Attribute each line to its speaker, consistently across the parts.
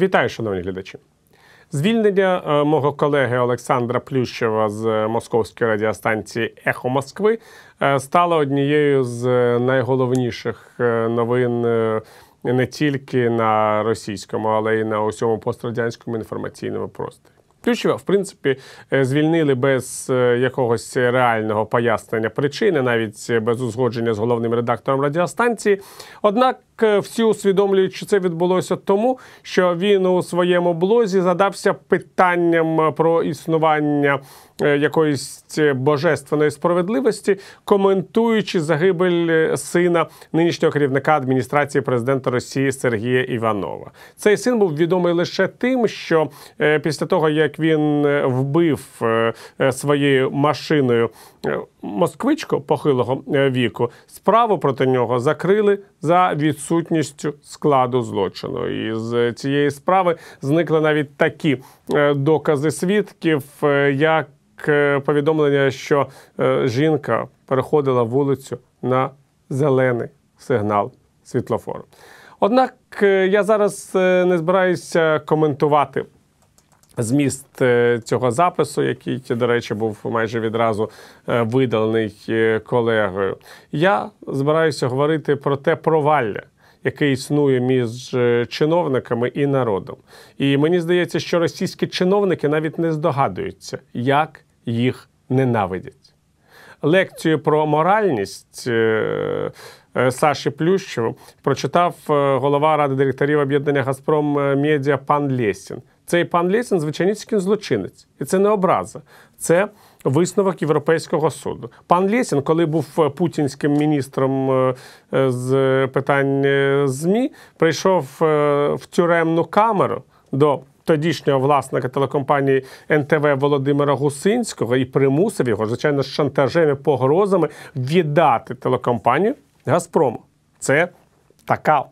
Speaker 1: Вітаю, шановні глядачі. Звільнення е, мого колеги Олександра Плющева з московської радіостанції Ехо Москви е, стало однією з найголовніших е, новин е, не тільки на російському, але й на усьому пострадянському інформаційному просторі. Плющева, в принципі, е, звільнили без е, якогось реального пояснення причини, навіть без узгодження з головним редактором радіостанції. Однак е, всі усвідомлюють, що це відбулося тому, що він у своєму блозі задався питанням про існування е, якоїсь божественної справедливості, коментуючи загибель е, сина нинішнього керівника адміністрації президента Росії Сергія Іванова. Цей син був відомий лише тим, що е, після того як він е, вбив е, е, своєю машиною е, москвичку похилого е, віку, справу проти нього закрили за відсутністю складу злочину. І з цієї справи зникли навіть такі е, докази свідків, е, як повідомлення, що жінка переходила вулицю на зелений сигнал світлофору. Однак я зараз не збираюся коментувати зміст е, цього запису, який, до речі, був майже відразу е, видалений е, колегою. Я збираюся говорити про те провалля. Яке існує між чиновниками і народом, і мені здається, що російські чиновники навіть не здогадуються, як їх ненавидять. Лекцію про моральність Саші Плющеву прочитав голова ради директорів об'єднання Газпром Медіа пан Лєсін. Цей пан Лєсін звичайницький злочинець, і це не образа, це висновок Європейського суду. Пан Лєсін, коли був е, путінським міністром е, е, з питань ЗМІ, прийшов в тюремну камеру до тодішнього власника телекомпанії НТВ Володимира Гусинського і примусив його, звичайно, з шантажем і погрозами віддати телекомпанію Газпрому. Це така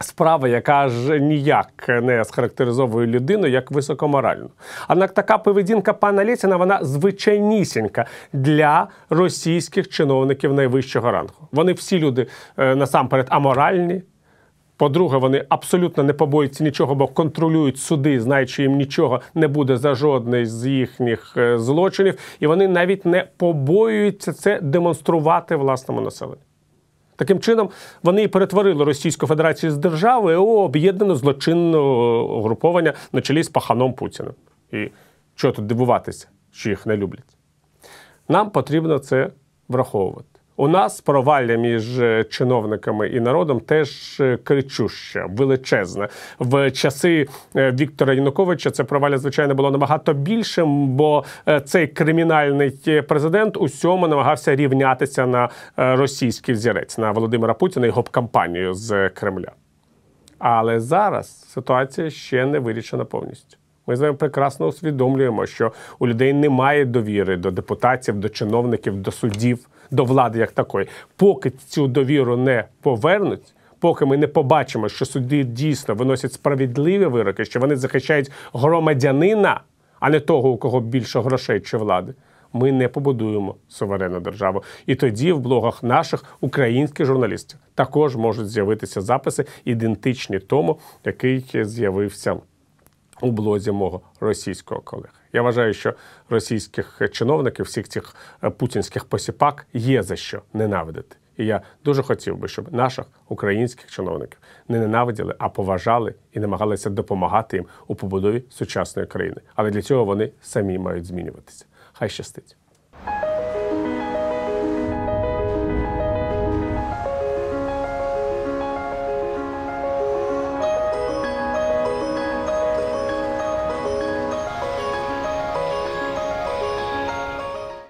Speaker 1: справа, яка ж ніяк не схарактеризовує людину як високоморальну. Однак така поведінка пана Лєсіна, вона звичайнісінька для російських чиновників найвищого рангу. Вони всі люди е, насамперед аморальні. По-друге, вони абсолютно не побоюються нічого, бо контролюють суди, знаючи їм нічого не буде за жодний з їхніх е, злочинів, і вони навіть не побоюються це демонструвати власному населенню. Таким чином, вони і перетворили Російську Федерацію з держави у об'єднане злочинне угруповання на чолі з паханом Путіним. І що тут дивуватися, що їх не люблять? Нам потрібно це враховувати. У нас провалля між е, чиновниками і народом теж е, кричуще, величезне. В часи е, Віктора Януковича це провалля, звичайно, було набагато більшим, бо цей кримінальний президент усьому намагався рівнятися на російський взірець, на Володимира Путіна і гоп-кампанію з Кремля. Але зараз ситуація ще не вирішена повністю. Ми з вами прекрасно усвідомлюємо, що у людей немає довіри до депутатів, до чиновників, до суддів, до влади як такої. Поки цю довіру не повернуть, поки ми не побачимо, що суди дійсно виносять справедливі вироки, що вони захищають громадянина, а не того, у кого більше грошей чи влади. Ми не побудуємо суверенну державу. І тоді в блогах наших українських журналістів також можуть з'явитися записи, ідентичні тому, який з'явився у блозі мого російського колеги. Я вважаю, що російських чиновників, всіх цих е, путінських посіпак є за що ненавидити. І я дуже хотів би, щоб наших українських чиновників не ненавиділи, а поважали і намагалися допомагати їм у побудові сучасної країни. Але для цього вони самі мають змінюватися. Хай щастить.